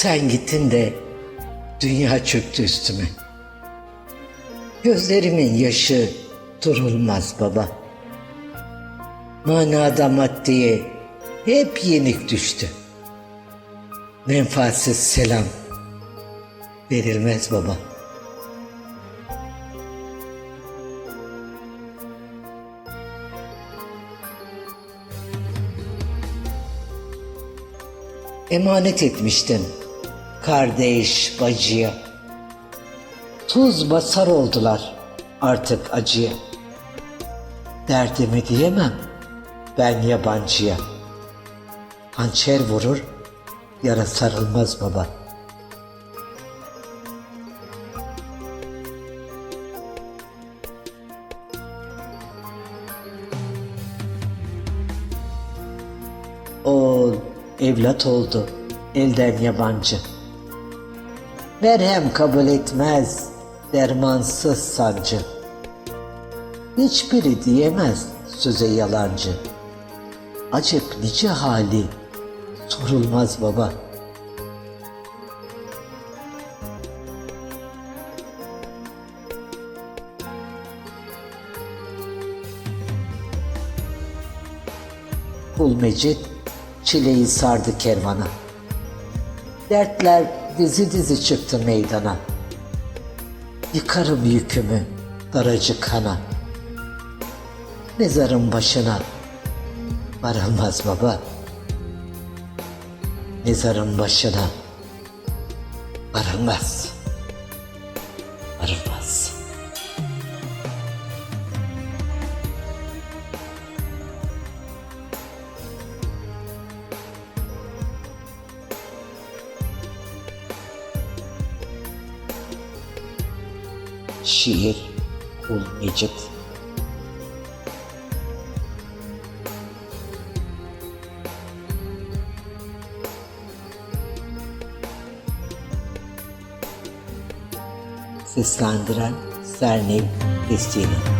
Sen gittin de dünya çöktü üstüme. Gözlerimin yaşı durulmaz baba. Manada maddeye hep yenik düştü. Menfaatsiz selam verilmez baba. Emanet etmiştim kardeş bacıya. Tuz basar oldular artık acıya. Derdimi diyemem ben yabancıya. Hançer vurur, yara sarılmaz baba. Oğul, evlat oldu, elden yabancı. Merhem kabul etmez, dermansız sancı. Hiçbiri diyemez söze yalancı. Acep nice hali, sorulmaz baba. Kul Mecid çileyi sardı kervana. Dertler dizi dizi çıktı meydana. Yıkarım yükümü daracık kana. Mezarın başına varılmaz baba. Mezarın başına varılmaz. Şiir Kul Mecid Seslendiren Sernev Destini